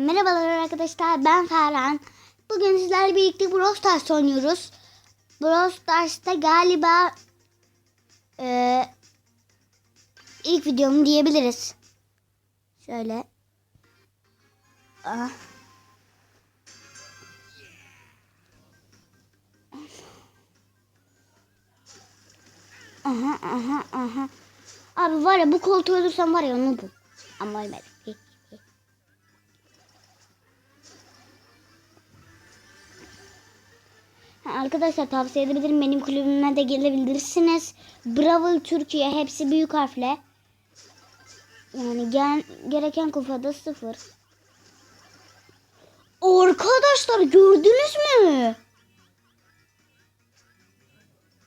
Merhabalar arkadaşlar ben Ferhan. Bugün sizlerle birlikte Brawl Stars oynuyoruz. Brawl Stars'ta galiba e, ilk videom diyebiliriz. Şöyle. Ah. Aha aha aha. Abi var ya bu koltuğu ölürsem var ya onu bu. Ama ölmedim. Arkadaşlar tavsiye edebilirim. Benim kulübüme de gelebilirsiniz. Bravo Türkiye hepsi büyük harfle. Yani gel, gereken kufada sıfır. Arkadaşlar gördünüz mü?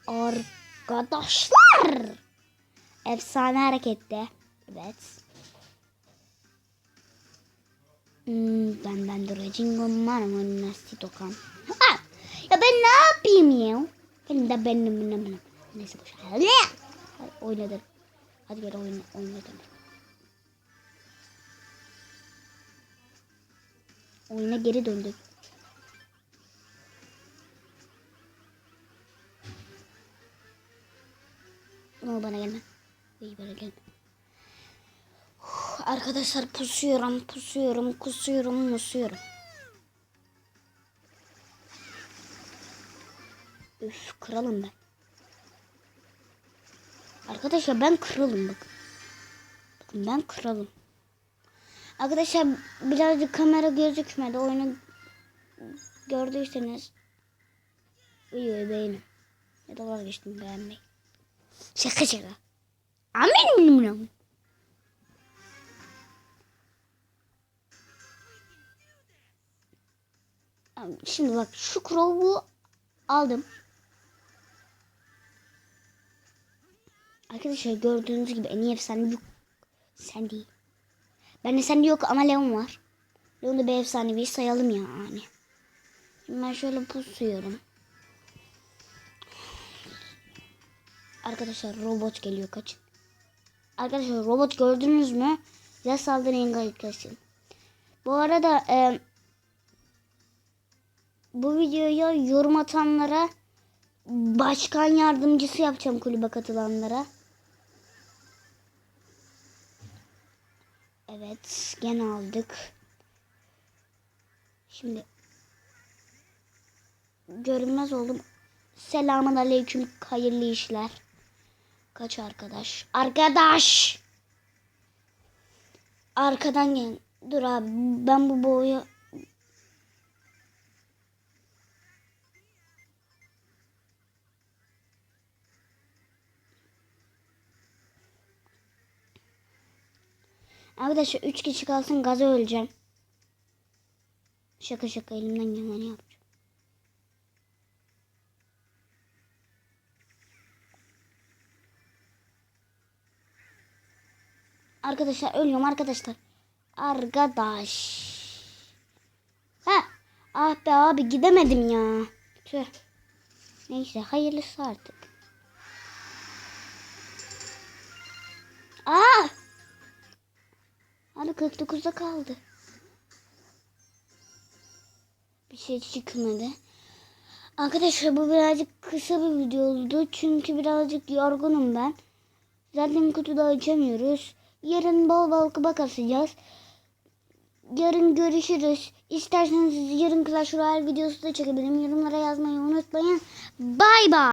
Arkadaşlar. Efsane harekette. Evet. Hmm, ben ben duracağım var mı nasıl tokan? Ya ben ne yapayım ya? Ben de benim benim. Neyse boş ver. Hadi oynadım. Hadi gel oyna oynadım. Oyuna geri döndük. Ama bana gelme. İyi bana gelme. Arkadaşlar pusuyorum, pusuyorum, kusuyorum, musuyorum. Üf, kralım ben. Arkadaşlar ben kralım bakın. Bakın ben kralım. Arkadaşlar birazcık kamera gözükmedi. Oyunu gördüyseniz videoyu beğenin. Ya da vazgeçtim beğenmeyi. Şaka şaka. Amin mi? Şimdi bak şu crow'u aldım. Arkadaşlar gördüğünüz gibi en iyi efsane yok. Sen değil. Ben de sende yok ama Leon var. Leon'u bir efsanevi sayalım yani. Şimdi ben şöyle pusuyorum. Arkadaşlar robot geliyor kaçın. Arkadaşlar robot gördünüz mü? Ya saldırı engellesin. Bu arada e, bu videoya yorum atanlara başkan yardımcısı yapacağım kulübe katılanlara. Evet gene aldık. Şimdi görünmez oldum. Selamun aleyküm hayırlı işler. Kaç arkadaş? Arkadaş! Arkadan gel. Dur abi ben bu boyu Arkadaşlar 3 kişi kalsın gaza öleceğim. Şaka şaka elimden geleni yapacağım. Arkadaşlar ölüyorum arkadaşlar. Arkadaş. Ha. Ah be abi gidemedim ya. Tüh. Neyse hayırlısı artık. 49'da kaldı. Bir şey çıkmadı. Arkadaşlar bu birazcık kısa bir video oldu. Çünkü birazcık yorgunum ben. Zaten kutuda açamıyoruz. Yarın bol bol kuba kasacağız. Yarın görüşürüz. İsterseniz yarın Clash Royale videosu da çekebilirim. Yorumlara yazmayı unutmayın. Bay bay.